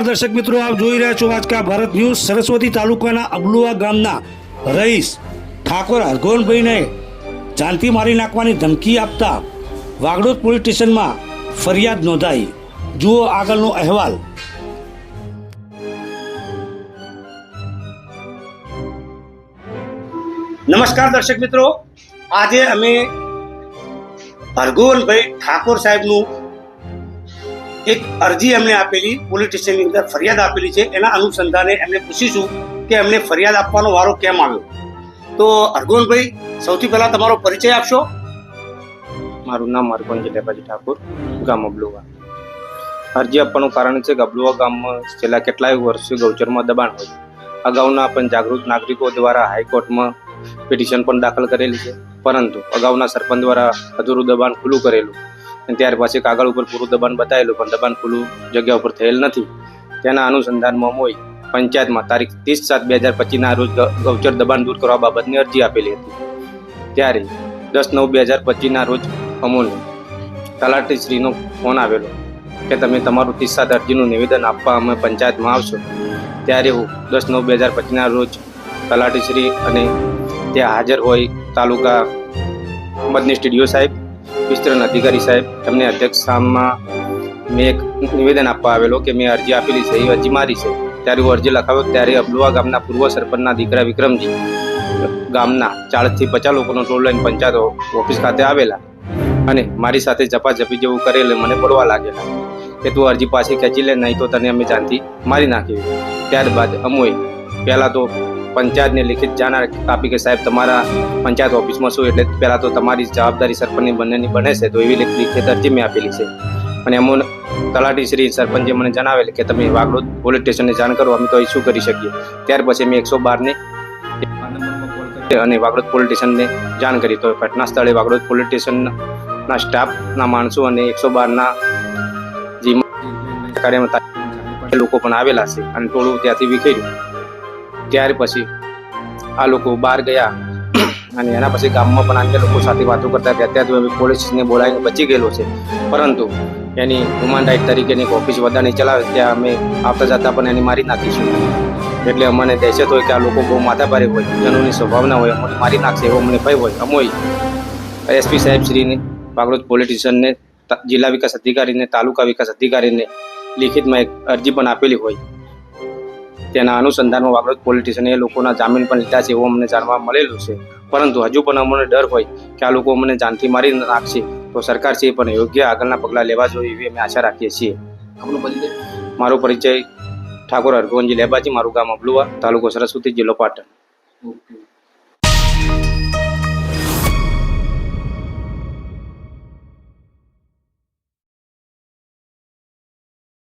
નમસ્કાર દર્શક મિત્રો, આપ જોઈ રહ્યા છો આજકા ભારત ન્યૂઝ, સરસ્વતી તાલુકાના અબલુઆ ગામના રહીશ ઠાકોર હરગોનભાઈને જાનથી મારી નાખવાની ધમકી આપતા વાગડોદ પોલીસ સ્ટેશનમાં ફરિયાદ નોંધાઈ. જુઓ આગળનો અહેવાલ. નમસ્કાર દર્શક મિત્રો, આજે અમે હરગોવનભાઈ ઠાકોર સાહેબનું એક અરજી એમને આપેલી પોલીસ સ્ટેશનની અંદર ફરિયાદ આપેલી છે. એના અનુસંધાને એમને પૂછીશું કે એમને ફરિયાદ આપવાનો વારો કેમ આવ્યો. તો હરગોવનભાઈ સૌથી પહેલા તમારો પરિચય આપશો. મારું નામ હરકુંજ જલેબાજી ઠાકુર, ગામ અબલુવા અરજી આપવાનું કારણ છે કે અબલુવા ગામમાં છેલ્લા કેટલાય વર્ષથી ગૌચરમાં દબાણ હોય અગાઉના પણ જાગૃત નાગરિકો દ્વારા હાઈકોર્ટમાં પિટિશન પણ દાખલ કરેલી છે. પરંતુ અગાઉના સરપંચ દ્વારા અધૂરું દબાણ ખુલ્લું કરેલું અને ત્યાર પછી કાગળ ઉપર પૂરું દબાણ બતાવેલું, પણ દબાણ ખુલ્લું જગ્યા ઉપર થયેલ નથી. તેના અનુસંધાનમાં મોઈ પંચાયતમાં તારીખ ત્રીસ સાત બે હજાર પચીસના રોજ ગૌચર દબાણ દૂર કરવા બાબતની અરજી આપેલી હતી. ત્યારે દસ નવ બે હજાર પચીસના રોજ અમોને તલાટીશ્રીનો ફોન આવેલો કે તમે તમારું ત્રીસ સાત અરજીનું નિવેદન આપવા અમે પંચાયતમાં આવશો. ત્યારે હું દસ નવ બે હજાર પચીસના રોજ તલાટીશ્રી અને ત્યાં હાજર હોય તાલુકા મદની સ્ટુડિયો સાહેબ વિસ્તરણ અધિકારી સાહેબ એમને અધ્યક્ષ સામમાં મેં એક નિવેદન આપવા આવેલો કે મેં અરજી આપેલી છે, એ અરજી મારી છે. ત્યારે હું અરજી લખાવ્યો ત્યારે અબલુવા ગામના પૂર્વ સરપંચના દીકરા વિક્રમજી, ગામના ચાળીસથી પચાસ લોકોનો ટોલ લઈને પંચાયત ઓફિસ ખાતે આવેલા અને મારી સાથે ઝપાઝપી જેવું કરેલ મને પડવા લાગેલા કે તું અરજી પાછી ખેંચી લે, નહીં તો તને અમે જાનથી મારી નાખી ત્યારબાદ અમોએ પહેલાં તો પંચાયતને લિખિત જાણ આપી કે સાહેબ, તમારા પંચાયત ઓફિસમાં શું? એટલે પહેલાં તો તમારી જવાબદારી સરપંચની બંનેની બને છે. તો એવી લેખિત અરજી મેં આપેલી છે. અને અમોને તલાટી શ્રી સરપંચે મને જણાવેલ કે તમે વાગડોદ પોલીસ સ્ટેશનને જાણ કરો, અમે તો અહીં શું કરી શકીએ? ત્યાર પછી મેં એકસો બારને અને વાગડોદ પોલીસ સ્ટેશનને જાણ કરી. તો ઘટના સ્થળે વાગડોદ પોલીસ સ્ટેશનના સ્ટાફના માણસો અને એકસો બારના જે કાર્યમાં લોકો પણ આવેલા છે. અને ટોળું ત્યાંથી વિખેર્યું. ત્યાર પછી આ લોકો બહાર ગયા અને એના પછી ગામમાં પણ અન્ય લોકો સાથે વાતો કરતા હતા. ત્યાં તો પોલીસને બોલાવીને બચી ગયેલો છે. પરંતુ એની હ્યુમન રાઇટ તરીકેની એક ઓફિસ વધારે ચલાવે, ત્યાં અમે આવતા જતા પણ એની મારી નાખીશું. એટલે અમને દહેશત હોય કે આ લોકો બહુ માથાભારે હોય, જનોની સ્વભાવના હોય, અમને મારી નાખશે એવો અમને ભય હોય. અમોય એસપી સાહેબ શ્રીને પાગરોજ પોલીસ સ્ટેશનને જિલ્લા વિકાસ અધિકારીને, તાલુકા વિકાસ અધિકારીને લિખિતમાં એક અરજી પણ આપેલી હોય. તેના અનુસંધાનમાં વાગડોદ પોલીસ સ્ટેશને એ લોકોના જામીન પણ લીધા છે એવું અમને જાણવા મળેલું છે. પરંતુ હજુ પણ અમને ડર હોય કે આ લોકો અમને જાનથી મારી નાખશે. તો સરકાર છે એ પણ યોગ્ય આગળના પગલાં લેવા જોઈએ એવી અમે આશા રાખીએ છીએ. મારો પરિચય ઠાકોર હરગોવનજી લેબાજી મારું ગામ અબલુવા તાલુકો સરસ્વતી જિલ્લો પાટણ. ઓકે.